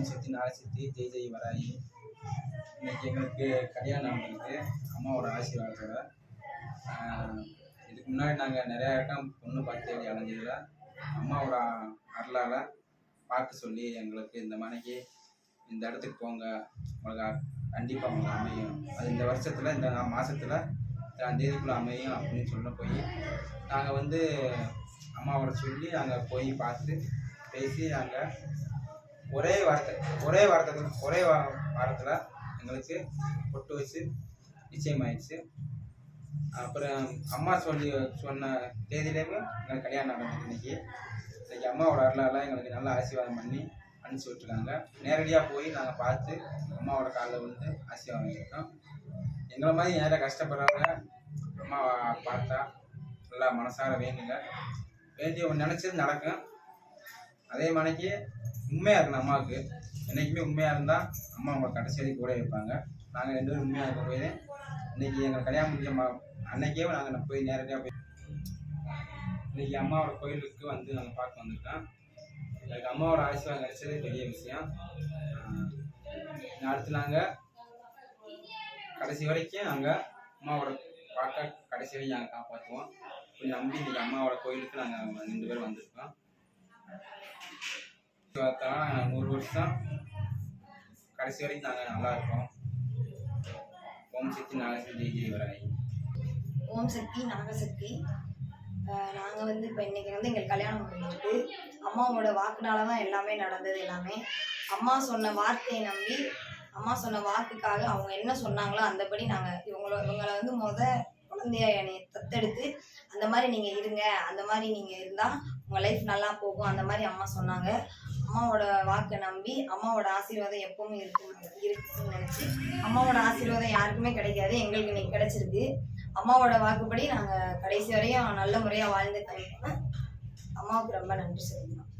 ஓம் சக்தி நாகசக்தி ஜெய் ஜெய் வராயி. இன்னைக்கு எங்களுக்கு கல்யாணம் நடந்திருக்கு. அம்மாவோட ஆசீர்வாதத்தோட. இதுக்கு முன்னாடி நாங்கள் நிறையா இடம் பொண்ணு பார்த்து தேடி அலைஞ்சதில் அம்மாவோட அருளால் பார்க்க சொல்லி எங்களுக்கு இந்த மனைக்கு இந்த இடத்துக்கு போங்க. உங்களுக்கு கண்டிப்பாக உங்களுக்கு அமையும். அது இந்த வருஷத்தில் இந்த மாதத்தில் இத்தனாம் தேதிக்குள்ளே அமையும் அப்படின்னு சொல்ல போய் நாங்கள் வந்து அம்மாவோட சொல்லி அங்கே போய் பார்த்து பேசி அங்கே ஒரே வார்த்தை ஒரே வார்த்தை ஒரே வாரம் வாரத்தில் எங்களுக்கு பொட்டு வச்சு நிச்சயமாயிடுச்சு. அப்புறம் அம்மா சொல்லி சொன்ன தேதியிலேயுமே எங்களுக்கு கல்யாணம் நடந்தது இன்னைக்கு. இன்னைக்கு அம்மாவோட அருளாலாம் எங்களுக்கு நல்லா ஆசீர்வாதம் பண்ணி அனுப்பிச்சி விட்ருக்காங்க நேரடியாக போய் நாங்கள் பார்த்து அம்மாவோட காலில் வந்து ஆசீர்வாதம் வாங்கியிருக்கோம். எங்களை மாதிரி நேராக கஷ்டப்படுறவங்க அம்மாவை பார்த்தா நல்லா மனசார வேண்டுங்க வேண்டிய ஒன்று நினச்சது நடக்கும். அதே மணிக்கு உண்மையாக இருக்கணும் அம்மாவுக்கு என்றைக்குமே உண்மையாக இருந்தால் அம்மா அவங்க கடைசி வரைக்கும் கூட இருப்பாங்க. நாங்கள் ரெண்டு பேரும் உண்மையாக இருக்க போய் இன்னைக்கு எங்கள் கல்யாணம் முடிஞ்ச மா அன்னைக்கே நாங்கள் போய் நேரடியாக போய் இன்னைக்கு அம்மாவோட கோயிலுக்கு வந்து நாங்கள் பார்க்க வந்திருக்கோம். எனக்கு அம்மாவோட ஆசீர்வாதம் கிடைச்சது பெரிய விஷயம். அடுத்து நாங்கள் கடைசி வரைக்கும் நாங்கள் அம்மாவோட பார்க்க கடைசி வரைக்கும் நாங்கள் காப்பாற்றுவோம். கொஞ்சம் நம்பி இன்றைக்கி அம்மாவோட கோயிலுக்கு நாங்கள் ரெண்டு பேரும் வந்திருக்கோம். பார்த்தோன்னா நூறு வருஷம் கடைசி வரைக்கும் நாங்கள் நல்லா இருக்கோம். ஓம் சக்தி நாகசக்தி ஜெய் ஓம் சக்தி நாகசக்தி. நாங்கள் வந்து இப்போ இன்னைக்கு வந்து எங்களுக்கு கல்யாணம் முடிஞ்சிருக்கு அம்மாவோட வாக்குனால தான் எல்லாமே நடந்தது எல்லாமே. அம்மா சொன்ன வார்த்தையை நம்பி அம்மா சொன்ன வாக்குக்காக அவங்க என்ன சொன்னாங்களோ அந்தபடி நாங்கள் இவங்கள இவங்களை வந்து முத குழந்தைய என்னை தத்தெடுத்து அந்த மாதிரி நீங்கள் இருங்க அந்த மாதிரி நீங்கள் இருந்தால் உங்கள் லைஃப் நல்லா போகும் அந்த மாதிரி அம்மா சொன்னாங்க. அம்மாவோட வாக்கை நம்பி அம்மாவோட ஆசீர்வாதம் எப்பவும் இருக்கும் இருக்குன்னு நினச்சி அம்மாவோட ஆசீர்வாதம் யாருக்குமே கிடைக்காது எங்களுக்கு இன்னைக்கு கிடைச்சிருக்கு. அம்மாவோட வாக்குப்படி நாங்கள் கடைசி வரையும் நல்ல முறையாக வாழ்ந்து காமிப்போம் அம்மாவுக்கு ரொம்ப நன்றி சொல்லிக்கிறோம்.